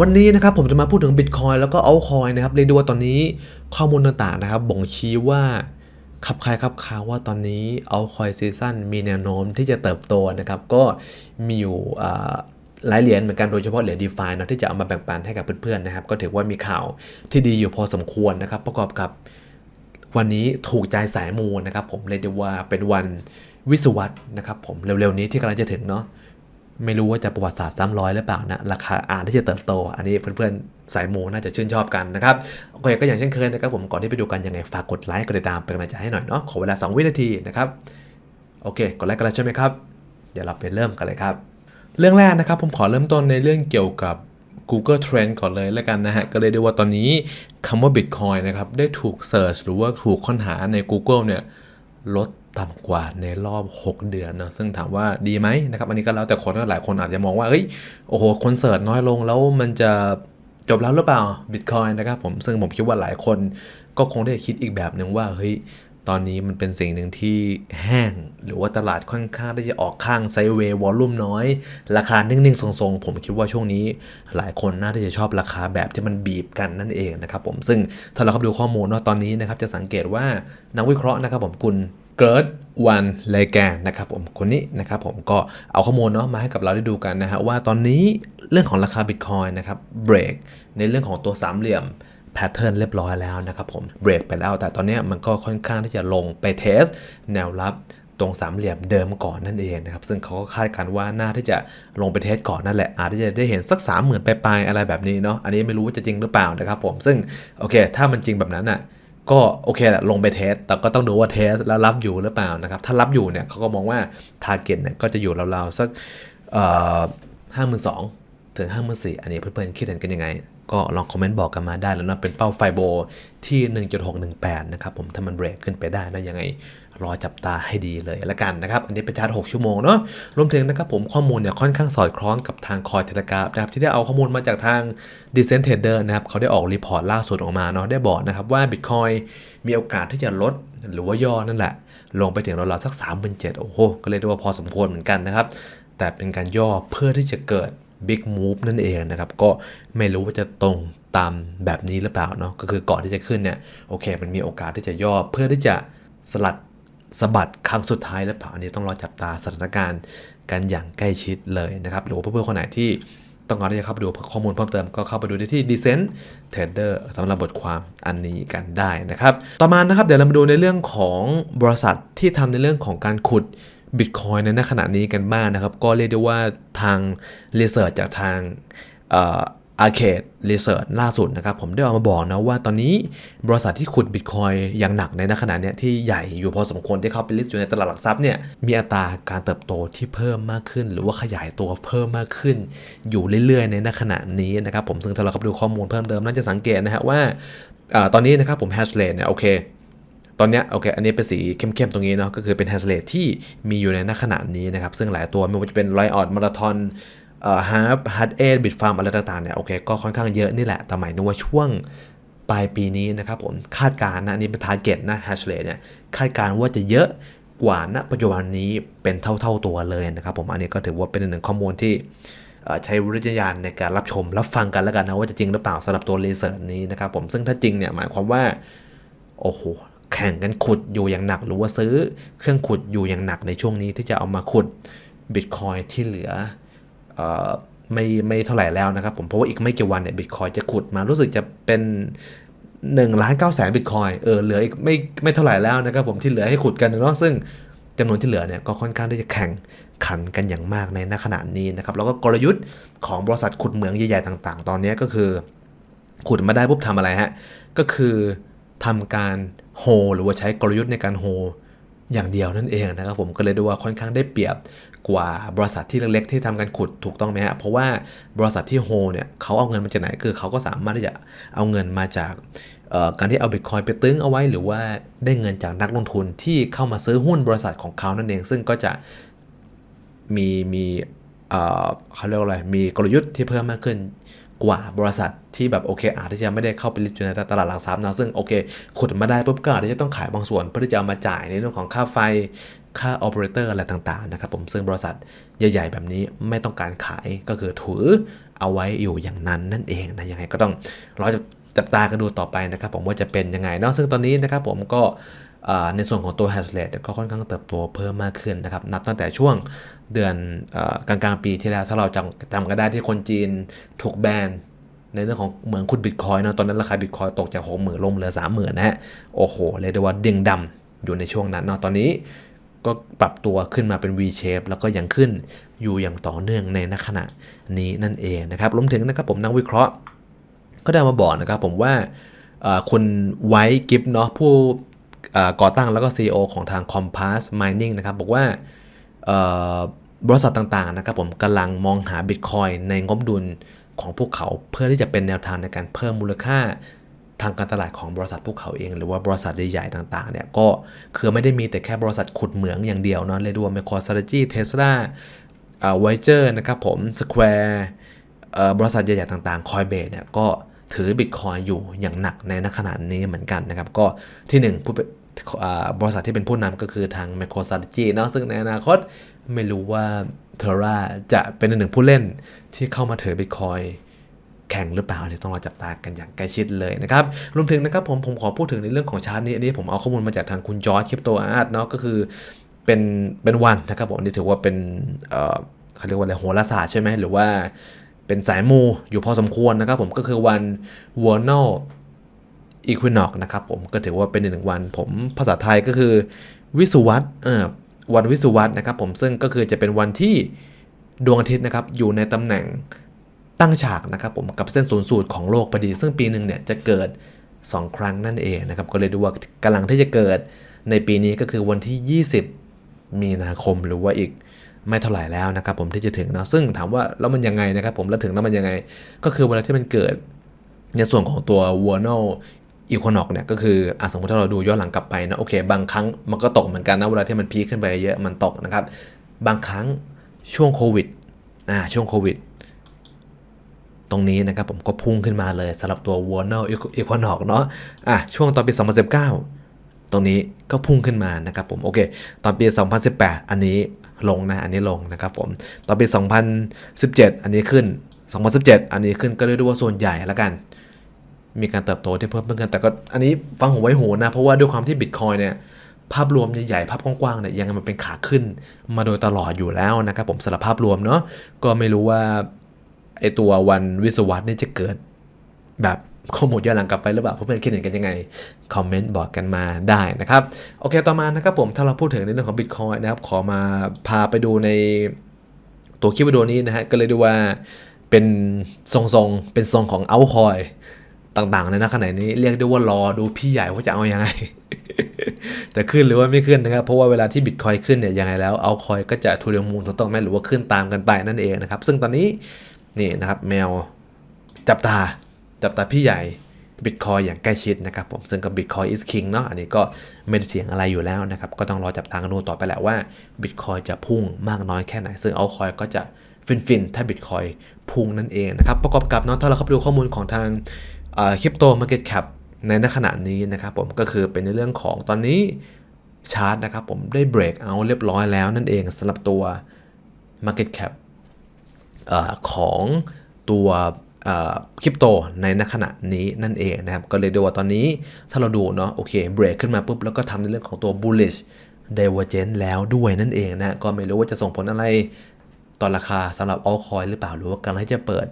วันนี้นะครับผมจะมาพูดถึง Bitcoin แล้วก็ Altcoin นะครับเรียด้ว่าตอนนี้ข้อมูลต่างๆนะครับ บ่งชี้ว่าขับคายขับคาว่าตอนนี้ Altcoin Season มีแนวโน้มที่จะเติบโตนะครับ ก็มีอยู่หลายเหรียญเหมือนกันโดยเฉพาะเหรียญ DeFi เนะที่จะเอามาแบ่งปันให้กับเพื่อนๆนะครับ ก็ถือว่ามีข่าวที่ดีอยู่พอสมควรนะครับ ประกอบกับวันนี้ถูกใจสายมูนะครับ ผมเรียกได้ว่าเป็นวันวิศวรรษนะครับ ผมเร็วๆนี้ที่กำลังจะถึงเนาะ ไม่รู้ว่าจะประวัติศาสตร์ซ้ำร้อยหรือเปล่านะราคาอ่านที่จะเติบโต อันนี้เพื่อนๆสายมูน่าจะชื่นชอบกันนะครับโอเคก็อย่างเช่นเคยนะครับผมก่อนที่ไปดูกันยังไงฝากกดไลค์กดติดตามเป็นกำลังใจให้หน่อยเนาะขอเวลา 2 วินาทีนะครับโอเคกดไลค์กันแล้วใช่ไหมครับเดี๋ยวเราไปเริ่มกันเลยครับ เรื่องแรกนะครับผมขอเริ่มต้นในเรื่องเกี่ยวกับ Google Trend ก่อนเลยแล้วกันนะฮะ ก็เลยได้ว่าตอนนี้คำว่า Bitcoin นะครับ ได้ถูก Search หรือว่าถูกค้นหาใน Google เนี่ย ลด ต่ำกว่าในรอบ 6 เดือนนะซึ่งถามว่าดีไหมนะครับ อันนี้ก็แล้วแต่คนหลายคนอาจจะมองว่าเฮ้ยโอ้โหคอนเสิร์ตน้อยลงแล้วมันจะจบแล้วหรือเปล่า Bitcoin นะครับผมซึ่งผมคิดว่าหลายคนก็คงได้คิดอีกแบบหนึ่งว่าเฮ้ย ตอนนี้มันเป็นสิ่งหนึ่งที่แห้ง หรือว่าตลาดค่อนข้างที่จะออกข้างไซเวย์วอลลุ่มน้อย ราคานิ่งๆ ทรงๆ ผมคิดว่าช่วงนี้ หลายคนน่าจะชอบราคาแบบที่มันบีบกันนั่นเองนะครับผมซึ่งถ้าเราเข้าไปดูข้อมูลว่าตอนนี้นะครับจะสังเกตว่านักวิเคราะห์นะครับผมคุณเกิร์ดวันไลแกนนะครับผมคนนี้นะครับผมก็เอาข้อมูลเนาะมาให้กับเราได้ดูกันนะฮะว่าตอนนี้เรื่องของราคาบิตคอยนะครับเบรกในเรื่องของตัวสามเหลี่ยม แพทเทิร์นเรียบร้อยแล้วนะครับผมเบรกไปแล้ว แต่ตอนนี้มันก็ค่อนข้างที่จะลงไปเทส แนวรับตรงสามเหลี่ยมเดิมก่อนนั่นเองนะครับ ซึ่งเขาก็คาดการณ์ว่าน่าที่จะลงไปเทสก่อนนั่นแหละ อาจจะได้เห็นสัก 3 0,000ปลายๆอะไรแบบนี้เนาะอันนี้ไม่รู้ว่าจะจริงหรือเปล่านะครับผมซึ่งโอเค ถ้ามันจริงแบบนั้นอะก็โอเคแหละลงไปเทส แต่ก็ต้องดูว่าเทสแล้วรับอยู่หรือเปล่านะครับ ถ้ารับอยู่เนี่ยเขาก็มองว่าทาร์เก็ตเนี่ยก็จะอยู่ราวๆสักห้าหมื่นสองถึง5 4 0 0อันนี้เพื่อนๆคิดเห็นกันยังไง ก็ลองคอมเมนต์บอกกันมาได้แล้วนะเป็นเป้าไฟโบที่ 1.618 นะครับผมถ้ามันเบรกขึ้นไปได้นะยังไงรอจับตาให้ดีเลยละกันนะครับ อันนี้เป็นชาร์ต6ชั่วโมงเนาะรวมถึงนะครับผมข้อมูลเนี่ยค่อนข้างสอดคล้องกับทางคอยเทเลกราฟนะครับที่ได้เอาข้อมูลมาจากทาง d e c e n t r a d e r นะครับเขาได้ออกรีพอร์ตล่าสุดออกมาเนาะได้บอกนะครับว่า Bitcoin มีโอกาสที่จะลดหรือว่าย่อนั่นแหละ ลงไปถึงราวๆสัก3 7 0 0โอ้โห ก็เลยได้ว่าพอสมควรเหมือนกันนะครับ แต่เป็นการย่อเพื่อที่จะเกิด Big Move นั่นเองนะครับ ก็ไม่รู้ว่าจะตรงตามแบบนี้หรือเปล่าเนาะก็คือก่อนที่จะขึ้นเนี่ยโอเค มันมีโอกาสที่จะย่อเพื่อที่จะสลัดสะบัดครั้งสุดท้ายหรือเปล่าอันนี้ต้องรอจับตาสถานการณ์กันอย่างใกล้ชิดเลยนะครับหรือว่าเพื่อนๆคนไหนที่ต้องการที่จะเข้าไปดูข้อมูลเพิ่มเติมก็เข้าไปดูได้ที่ Decent Trader สำหรับบทความอันนี้กันได้นะครับ ต่อมานะครับเดี๋ยวเรามาดูในเรื่องของบริษัทที่ทำในเรื่องของการขุด บิตคอยในขณะนี้กันบ้างนะครับ ก็เรียกได้ว่าทางรีเสิร์ชจากทางอาร์เคดรีเสิร์ชล่าสุดนะครับ ผมได้ออกมาบอกนะว่าตอนนี้บริษัทที่ขุดบิตคอยอย่างหนักในขณะนี้ที่ใหญ่อยู่พอสมควรที่เข้าไปลิสต์อยู่ในตลาดหลักทรัพย์เนี่ยมีอัตราการเติบโตที่เพิ่มมากขึ้น หรือว่าขยายตัวเพิ่มมากขึ้น อยู่เรื่อยๆ ในขณะนี้นะครับ ผมซึ่งถ้าเราเข้าไปดูข้อมูลเพิ่มเติมน่าจะสังเกตนะฮะว่าอาตอนนี้นะครับผมแฮชเลนเนี่ยโอเค ตอนนี้โอเคอันนี้เป็นสีเข้มๆตรงนี้เนาะก็คือเป็นแฮชเลทที่มีอยู่ในหน้าขนาดนี้นะครับ ซึ่งหลายตัวไม่ว่าจะเป็นไลออดมาราทอนเอ่อฮาร์ปฮัตเอทบิตฟาร์มอะไรต่างๆเนี่ยโอเคก็ค่อนข้างเยอะนี่แหละแต่หมายถึงว่าช่วงปลายปีนี้นะครับผมคาดการณ์นะอันนี้เป็นทาร์เก็ตนะแฮชเลทเนี่ยคาดการณ์ว่าจะเยอะกว่าณปัจจุบันนี้เป็นเท่าๆตัวเลยนะครับผมอันนี้ก็ถือว่าเป็นหนึ่งข้อมูลที่ใช้วิจารณญาณในการรับชมรับฟังกันแล้วกันนะว่าจะจริงหรือเปล่าสำหรับตัวรีเสิร์ชนี้นะครับผมซึ่งถ้าจริงเนี่ยหมายความว่า โอ้โห แข่งกันขุดอยู่อย่างหนัก หรือว่าซื้อเครื่องขุดอยู่อย่างหนักในช่วงนี้ที่จะเอามาขุดบิตคอยที่เหลืออไม่ไม่เท่าไหร่แล้วนะครับผมเพราะว่าอีกไม่กี่วันเนี่ยบิตคอยจะขุดมารู้สึกจะเป็น1ล้าน9แสนบิตคอยเออเหลืออีกไม่ไม่เท่าไหร่แล้วนะครับผมที่เหลือให้ขุดกันเนาะซึ่งจำนวนที่เหลือเนี่ยก็ค่อนข้างที่จะแข่งขันกันอย่างมากในณขณะนี้นะครับแล้วก็กลยุทธ์ของบริษัทขุดเหมืองใหญ่ๆต่าง ๆ ตอนนี้ก็คือ ขุดมาได้ปุ๊บทำอะไรฮะก็คือ ทำการโฮหรือว่าใช้กลยุทธ์ในการโฮอย่างเดียวนั่นเองนะครับผมก็เลยดูว่าค่อนข้างได้เปรียบกว่าบริษัทที่เล็กๆที่ทำการขุดถูกต้องไหมฮะเพราะว่าบริษัทที่โฮเนี่ยเขาเอาเงินมาจากไหนคือเขาก็สามารถที่จะเอาเงินมาจากการที่เอาบิตคอยไปตึงเอาไว้หรือว่าได้เงินจากนักลงทุนที่เข้ามาซื้อหุ้นบริษัทของเขานั่นเอง ซึ่งก็จะมีมีเขาเรียกว่าอะไรมีกลยุทธ์ที่เพิ่มมากขึ้น กว่าบริษัทที่แบบโอเคอาจจะยังไม่ได้เข้าไปลิสต์อยู่ในตลาดหลักทรัพย์นะซึ่งโอเคขุดมาได้ปุ๊บก็อาจจะต้องขายบางส่วนเพื่อที่จะเอามาจ่ายในเรื่องของค่าไฟค่า operator อะไรต่างๆนะครับผมซึ่งบริษัทใหญ่ ๆ แบบนี้ไม่ต้องการขายก็คือถือเอาไว้อยู่อย่างนั้นนั่นเองนะยังไงก็ต้องรอจับตากันดูต่อไปนะครับผมว่าจะเป็นยังไงนาะซึ่งตอนนี้นะครับผมก็ ในส่วนของตัว hash rate ก็ค่อนข้างเติบโตเพิ่มมากขึ้นนะครับ นับตั้งแต่ช่วงเดือนอกลางๆปีที่แล้ว ถ้าเราจำจำกันได้ที่คนจีนถูกแบนในเรื่องของเหมืองขุดบิตคอยน์เนอะตอนนั้นราคาบิตคอยตกจากหกหมื่นลงเหลือสามหมื่นนะฮะ โอ้โหเรียกได้ว่าเด้งดำอยู่ในช่วงนั้นเนาะตอนนี้ก็ปรับตัวขึ้นมาเป็น V shape แล้วก็ยังขึ้นอยู่อย่างต่อเนื่องในขณะนี้นั่นเองนะครับรวมถึงนะครับผมนักวิเคราะห์ ก็ได้มาบอกนะครับผมว่าคุณไวท์กิฟเนาะผู้ ก่อตั้งแล้วก็ CEO ของทาง Compass Mining นะครับ บอกว่าบริษัทต่างๆนะครับผมกำลังมองหา Bitcoin ในงบดุลของพวกเขาเพื่อที่จะเป็นแนวทางในการเพิ่มมูลค่าทางการตลาดของบริษัทพวกเขาเอง หรือว่าบริษัทใหญ่ๆต่างๆเนี่ยก็คือไม่ได้มีแต่แค่บริษัทขุดเหมืองอย่างเดียวเนาะเลยรวม MicroStrategy Tesla ไวเจอร์นะครับผม Square บริษัทใหญ่ๆต่างๆ Coinbase เนี่ยก็ถือ Bitcoin อยู่อย่างหนักในณขณะนี้เหมือนกันนะครับ ก็ที่หนึ่งผู้เบริษัทที่เป็นผู้นำก็คือทาง MicroStrategy เนาะซึ่งในอนาคตไม่รู้ว่า Terra จะเป็นหนึ่งผู้เล่นที่เข้ามาถือ Bitcoin แข่งหรือเปล่าเดี๋ยวต้องรอจับตากันอย่างใกล้ชิดเลยนะครับ รวมถึงนะครับผมผมขอพูดถึงในเรื่องของชาร์ตนี้ อันนี้ผมเอาข้อมูลมาจากทางคุณจอร์จคริปโตอาร์ตเนาะก็คือเป็นเป็นวันนะครับผมนี่ถือว่าเป็นเอ่อเขาเรียกว่าอะไรโหราศาสตร์ใช่ไหมหรือว่าเป็นสายมูอยู่พอสมควรนะครับผมก็คือวัน vernal equinox นะครับผมก็ถือว่าเป็นหนึ่งวัน ผมภาษาไทยก็คือวิสุวัตเอ่อวันวิสุวัตนะครับผมซึ่งก็คือจะเป็นวันที่ดวงอาทิตย์นะครับอยู่ในตำแหน่งตั้งฉากนะครับผมกับเส้นศูนย์สูตรของโลกพอดี ซึ่งปีหนึ่งเนี่ยจะเกิด 2 ครั้งนั่นเองนะครับก็เลยดูว่ากำลังที่จะเกิดในปีนี้ก็คือวันที่ 20 มีนาคมหรือว่าอีกไม่เท่าไหร่แล้วนะครับผมที่จะถึงเนาะซึ่งถามว่าแล้วมันยังไงนะครับผมแล้วถึงแล้วมันยังไง ก็คือเวลาที่มันเกิดในส่วนของตัว vernal equinox เนี่ยก็คืออสมมติถ้าเราดูย้อนหลังกลับไปนะโอเค บางครั้งมันก็ตกเหมือนกันนะเวลาที่มันพีคขึ้นไปเยอะมันตกนะครับ บางครั้งช่วงโควิดอ่าช่วงโควิดตรงนี้นะครับผมก็พุ่งขึ้นมาเลยสำหรับตัว Warner Equinox เนาะอะช่วงตอนปี 2019 ตรงนี้ก็พุ่งขึ้นมานะครับผมโอเค ตอนปี 2018 อันนี้ลงนะอันนี้ลงนะครับผมตอนปี 2017 อันนี้ขึ้น 2017 อันนี้ขึ้นก็เรียกได้ว่าส่วนใหญ่แล้วกัน มีการเติบโตที่เพิ่มขึ้นแต่ก็อันนี้ฟังหูไว้หูนะ เพราะว่าด้วยความที่บิตคอยเนี่ยภาพรวมใหญ่ๆ ภาพกว้างๆเนี่ยยังมันเป็นขาขึ้นมาโดยตลอดอยู่แล้วนะครับผมสารภาพรวมเนาะก็ไม่รู้ว่าไอตัววันวิศวะนี่จะเกิด แบบข้อมูลย้อนหลังกลับไปหรือเปล่าเพื่อนๆคิดเห็นกันยังไง คอมเมนต์บอกกันมาได้นะครับ โอเคต่อมานะครับผมถ้าเราพูดถึงในเรื่องของ Bitcoin นะครับ ขอมาพาไปดูในตัวคลิปวิดีโอนี้นะฮะก็เลยดูว่าเป็นทรงๆ เป็นทรงของเอาคอย ต่างๆในนักขณะนี้เรียกได้ว่ารอดูพี่ใหญ่ว่าจะเอาอยัางไง จะขึ้นหรือว่าไม่ขึ้นนะครับ เพราะว่าเวลาที่บิตคอยขึ้นเนี่ยยังไงแล้วเอาคอยก็จะทูเดมูลถูกต้องไหมหรือว่าขึ้นตามกันไปนั่นเองนะครับ ซึ่งตอนนี้นี่นะครับแมวจับตาจับตาพี่ใหญ่บิตคอยอย่างใกล้ชิดนะครับผมซึ่งกับ Bitcoin is king เนาะอันนี้ก็ไม่ได้เสียงอะไรอยู่แล้วนะครับ ก็ต้องรอจับตากันดูต่อไปแหละว่า Bitcoin จะพุ่งมากน้อยแค่ไหน ซึ่งเอาคอยก็จะฟินๆ ถ้า Bitcoin พุ่งนั่นเองนะครับ ประกอบกับเนาะถ้าเราเข้าไปดูข้อมูลของทาง คริปโตมาร์เก็ตแคปในขณะนี้นะครับผมก็คือเป็นในเรื่องของตอนนี้ชาร์ตนะครับผมได้เบรกเอาเรียบร้อยแล้วนั่นเองสำหรับตัว Market Cap ออของตัวคริปโตในณขณะนี้นั่นเองนะครับ ก็เลยดูว่าตอนนี้ถ้าเราดูเนาะโอเคเบรกขึ้นมาปุ๊บ แล้วก็ทำในเรื่องของตัว bullish divergence แล้วด้วยนั่นเองนะ ก็ไม่รู้ว่าจะส่งผลอะไรต่อราคาสำหรับ altcoin หรือเปล่าหรือว่ากำลังจะเปิด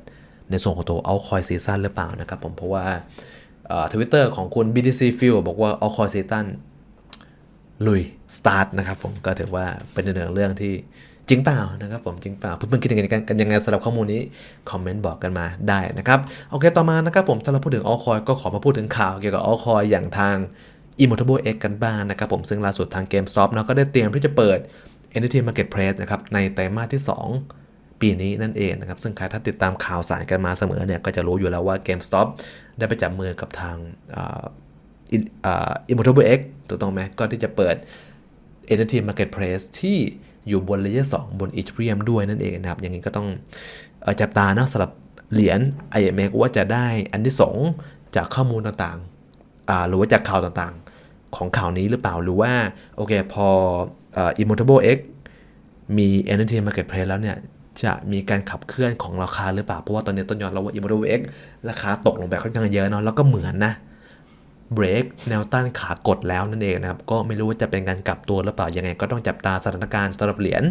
ในส่วนของตัว altcoin season หรือเปล่านะครับผมเพราะว่าทวิตเตอร์ของคุณ BTC Fuel บอกว่า altcoin season ลุยสตาร์ทนะครับผมก็ถือว่าเป็นเรื่อเรื่องที่จริงเปล่านะครับผมจริงเปล่าเพื่อนๆคิดยังไงกันยังไงสำหรับข้อมูลนี้ คอมเมนต์บอกกันมาได้นะครับ โอเคต่อมานะครับผมถ้าเราพูดถึงออคอยก็ขอมาพูดถึงข่าวเกี่ยวกับออคอยอย่างทาง Immutable X กันบ้างนะครับผมซึ่งล่าสุดทาง GameStop เนาะก็ได้เตรียมที่จะเปิด Entity Marketplace นะครับในไตรมาสที่ 2 ปีนี้นั่นเองนะครับ ซึ่งใครถ้าติดตามข่าวสารกันมาเสมอเนี่ย ก็จะรู้อยู่แล้วว่า GameStop ได้ไปจับมือกับทางอิมม t a b l e X ถูกต้องไหมก็ที่จะเปิด Entity Marketplace ที่อยู่บนเลเยอร์2บน Ethereum ด้วยนั่นเองนะครับ อย่างนี้ก็ต้องอจับตานะสำหรับเหรียญ IMX ว่าจะได้อันที่ 2 จากข้อมูลต่างๆ หรือว่าจากข่าวต่างๆ ของข่าวนี้หรือเปล่า หรือว่า โอเค พออ Immutable X มี NFT Marketplace แล้วเนี่ย จะมีการขับเคลื่อนของราคาหรือเปล่า เพราะว่าตอนนี้ต้นยอดเราว่า Immutable X ราคาตกลงไปค่อนข้างเยอะเนาะแล้วก็เหมือนนะเบรกแนวต้านขากดแล้วนั่นเองนะครับ ก็ไม่รู้ว่าจะเป็นการกลับตัวหรือเปล่า ยังไงก็ต้องจับตาสถานการณ์สำหรับเหรียญ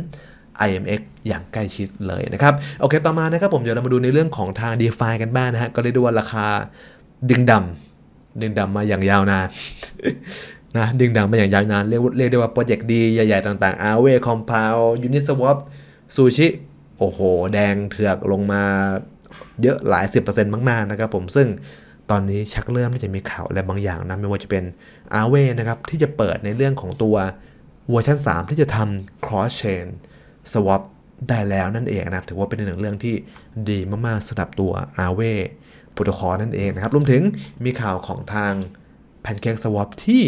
IMX อย่างใกล้ชิดเลยนะครับ โอเค ต่อมานะครับผมเดี๋ยวเรามาดูในเรื่องของทาง DeFi กันบ้างนะฮะ ก็เรียกได้ว่าราคาดึงดำดึงดำมาอย่างยาวนานนะดึงดำมาอย่างยาวนานเรียกเรียกได้ว่าโปรเจกต์ดีใหญ่ ๆ ต่างๆ Aave Compound Uniswap Sushi โอ้โห แดงเถือกลงมาเยอะหลาย 10%มากๆนะครับผมซึ่งตอนนี้ชักเริ่มที่จะมีข่าวอะไรบางอย่างนะไม่ว่าจะเป็น Aave นะครับที่จะเปิดในเรื่องของตัวเวอร์ชัน3 ที่จะทำ cross chain swap ได้แล้วนั่นเองนะครับถือว่าเป็นหนึ่งเรื่องที่ดีมากๆสำหรับตัว Aave โปรโตคอลนั่นเองนะครับรวมถึงมีข่าวของทาง Pancake Swap ที่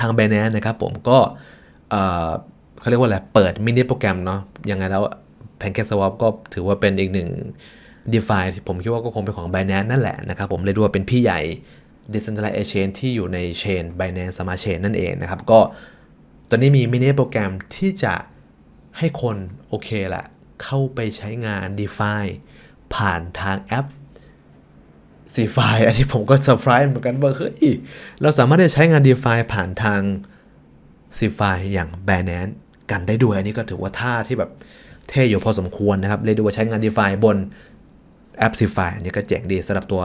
ทาง Binance นะครับผมก็เขาเรียกว่าอะไรเปิดมินิโปรแกรมเนาะยังไงแล้ว Pancake Swap ก็ถือว่าเป็นอีกหนึ่ง DeFi ที่ผมคิดว่าก็คงเป็นของ Binance นั่นแหละนะครับผมเลยดูว่าเป็นพี่ใหญ่ Decentralized Chain ที่อยู่ในเชน Binance Smart Chain นั่นเองนะครับ ก็ตอนนี้มีมินิโปรแกรมที่จะให้คนโอเคแหละเข้าไปใช้งาน DeFi ผ่านทางแอปซีไฟอันนี้ผมก็เซอร์ไพรส์เหมือนกันว่าเฮ้ยเราสามารถจะใช้งาน DeFi ผ่านทางซีไฟอย่าง b บ n a n c e กันได้ด้วย อันนี้ก็ถือว่าท่าที่แบบ เท่อยู่พอสมควรนะครับ เลยดูว่าใช้งาน DeFi บนแอป c f i อันนี้ก็เจ๋งดีสำหรับตัว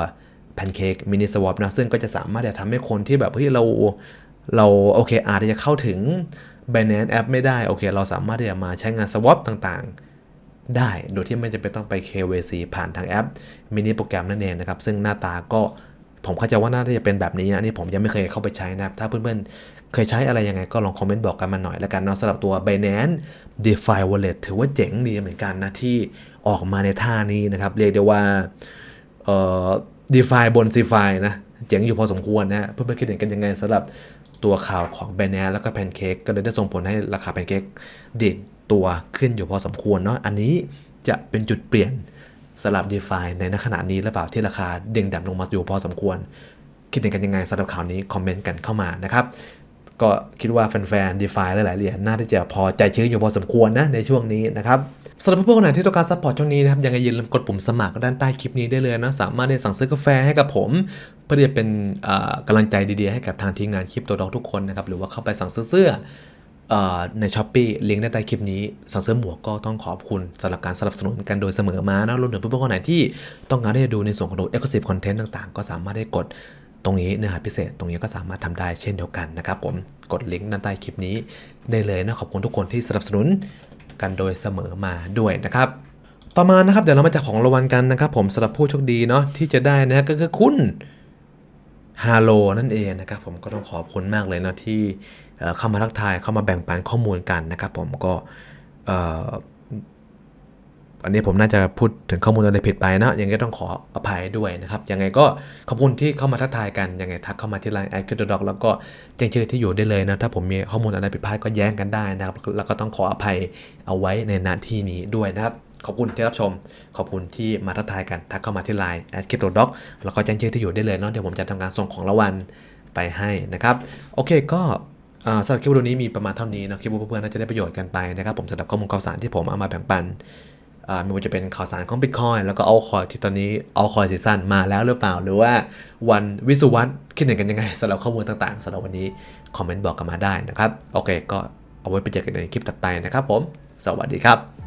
Pancake Mini Swap นะ ซึ่งก็จะสามารถจะทำให้คนที่แบบเฮ้ยเราเราโอเคอาจจะเข้าถึง Binance แอปไม่ได้โอเค เราสามารถที่จะมาใช้งาน Swap ต่างๆ ได้โดยที่ไม่จำเป็นต้องไป KYC ผ่านทางแอปมินิโปรแกรมนั่นเองนะครับ ซึ่งหน้าตาก็ผมเข้าใจว่าน่าจะเป็นแบบนี้นะนี่ผมยังไม่เคยเข้าไปใช้นะครับ ถ้าเพื่อนๆ เคยใช้อะไรยังไงก็ลองคอมเมนต์บอกกันมาหน่อยแล้วกันเนาะสำหรับตัว Binance DeFi Wallet ถือว่าเจ๋งดีเหมือนกันนะที่ออกมาในท่านี้นะครับ เรียกได้ว่าเอ่อ DeFi บน c f i นะเจ๋งอยู่พอสมควรนะเพื่อนๆคิดเห็นกันยังไงสำหรับตัวข่าวของ Binance แล้วก็ Pancake ก็เลยได้ส่งผลให้ราคา Pancake ดิดตัวขึ้นอยู่พอสมควรเนาะอันนี้จะเป็นจุดเปลี่ยนสำหรับ DeFi ในณขณะนี้หรือเปล่าที่ราคาเด้งดับลงมาอยู่พอสมควร คิดเห็นกันยังไงสำหรับข่าวนี้ คอมเมนต์กันเข้ามานะครับ ก็คิดว่าแฟนๆ DeFi หลายๆเหรียญน่าที่จะพอใจชื้นอยู่พอสมควรนะในช่วงนี้นะครับสำหรับเพื่อนๆคนไหนที่ต้องการซัพพอร์ตช่วงนี้นะครับยังไงอย่าลืมกดปุ่มสมัครด้านใต้คลิปนี้ได้เลยนะสามารถได้สั่งซื้อกาแฟให้กับผมเพื่อจะเป็นอ่ากำลังใจดีๆให้กับทางทีมงานคลิปตัวดอกทุกคนนะครับหรือว่าเข้าไปสั่งซื้อเสื้อในช้อปปี้ลิงก์ด้านใต้คลิปนี้สั่งซื้อหมวกก็ต้องขอบคุณสำหรับการสนับสนุนกันโดยเสมอมานะรวมถึงเพื่อนๆคนไหนที่ต้องการที่จะดูในส่วนของดู Exclusive Content ต่างๆ ก็สามารถได้กด ตรงนี้เนื้อหาพิเศษตรงนี้ก็สามารถทำได้เช่นเดียวกันนะครับผมกดลิงก์ด้านใต้คลิปนี้ได้เลยนะขอบคุณทุกคนที่สนับสนุนกันโดยเสมอมาด้วยนะครับ ต่อมานะครับเดี๋ยวเรามาจากของรางวัลกันนะครับ ผมสำหรับผู้โชคดีเนาะที่จะได้นะก็คือคุณฮาโลนั่นเองนะครับผมก็ต้องขอบคุณมากเลยนะที่เข้ามาทักทายเข้ามาแบ่งปันข้อมูลกันนะครับ ผมก็ อันนี้ผมน่าจะพูดถึงข้อมูลอะไรผิดไปนะยังไงต้องขออภัยด้วยนะครับ ยังไงก็ขอบคุณที่เข้ามาทักทายกัน ยังไงทักเข้ามาที่ไลน์แอคิดดอกแล้วก็แจ้งชื่อที่อยู่ได้เลยนะ ถ้าผมมีข้อมูลอะไรผิดพลาดก็แย้งกันได้นะครับ แล้วก็ต้องขออภัยเอาไว้ในนาที่นี้ด้วยนะครับขอบคุณที่รับชม ขอบคุณที่มาทักทายกัน ทักเข้ามาที่ไลน์แอดคิดดอกแล้วก็แจ้งชื่อที่อยู่ได้เลยเนาะ เดี๋ยวผมจะทำการส่งของรางวัลไปให้นะครับ โอเคก็สำหรับคลิปวิดีโอนี้มีประมาณเท่านี้เนาะคิดว่าเพื่อนๆน่าจะได้ประโยชน์กันไปนะครับ ผมสำหรับข้อมูลข่าวสารที่ผมเอามาแบ่งปัน ไม่ว่าจะเป็นข่าวสารของ Bitcoin แล้วก็เอาคอยที่ตอนนี้เอาคอยซีซั่นมาแล้วหรือเปล่า หรือว่าวันวิสุวัตคิดเห็นกันยังไงสำหรับข้อมูลต่างๆสำหรับวันนี้ คอมเมนต์บอกกันมาได้นะครับ โอเค ก็เอาไว้ไปเจอกันในคลิปต่อไปนะครับผม สวัสดีครับ